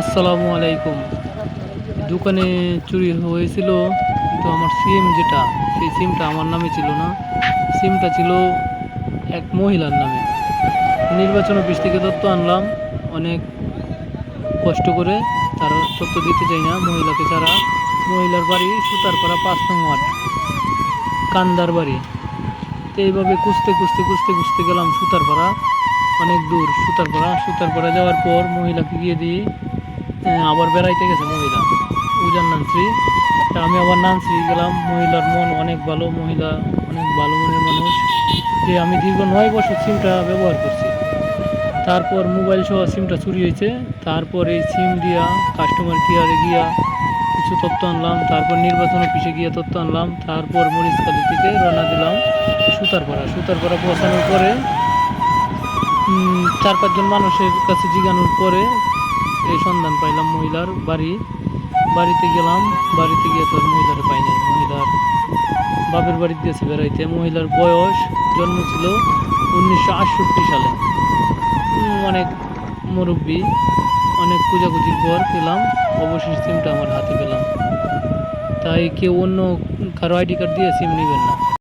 আসসালামু আলাইকুম। দোকানে চুরি হয়েছিল, কিন্তু আমার সিম যেটা, সেই সিমটা আমার নামে ছিল না। সিমটা ছিল এক মহিলার নামে। নির্বাচন অফিস থেকে তথ্য আনলাম। অনেক কষ্ট করে তারা তথ্য দিতে চাই না। মহিলাকে ছাড়া মহিলার বাড়ি সুতারপাড়া পাঁচ নং ওয়ার্ড, কান্দার বাড়ি। তো এইভাবে খুঁজতে খুঁজতে খুঁজতে খুঁজতে গেলাম সুতারপাড়া। অনেক দূর সুতারপাড়া। সুতারপাড়া যাওয়ার পর মহিলাকে গিয়ে দিই। আবার বেড়াইতে গেছে মহিলা। উজান নানশ্রী তা আমি আবার নাম শ্রী গেলাম। মহিলার মন অনেক ভালো, মহিলা অনেক ভালো মনের মানুষ। যে আমি দীর্ঘ নয় বছর সিমটা ব্যবহার করছি। তারপর মোবাইল সহ সিমটা চুরি হয়েছে। তারপর এই সিম দিয়া কাস্টমার কেয়ারে গিয়া কিছু তথ্য আনলাম। তারপর নির্বাচন অফিসে গিয়ে তথ্য আনলাম। তারপর মরিচকালি থেকে রওনা দিলাম সুতারপাড়া। সুতারপাড়া পৌঁছানোর পরে চার পাঁচজন মানুষের কাছে জিজ্ঞানোর পরে এই সন্ধান পাইলাম মহিলার বাড়ি। বাড়িতে গেলাম, বাড়িতে গিয়ে তোর মহিলার পাই নাই। মহিলার বাপের বাড়িতে গেছে বেড়াইতে। মহিলার বয়স জন্ম ছিল উনিশশো আটষট্টি সালে। অনেক মুরব্বী, অনেক কুজাকুজির পর পেলাম। অবশেষে সিমটা আমার হাতে পেলাম। তাই কেউ অন্য কারও আইডি কার্ড দিয়ে সিম নেবেন না।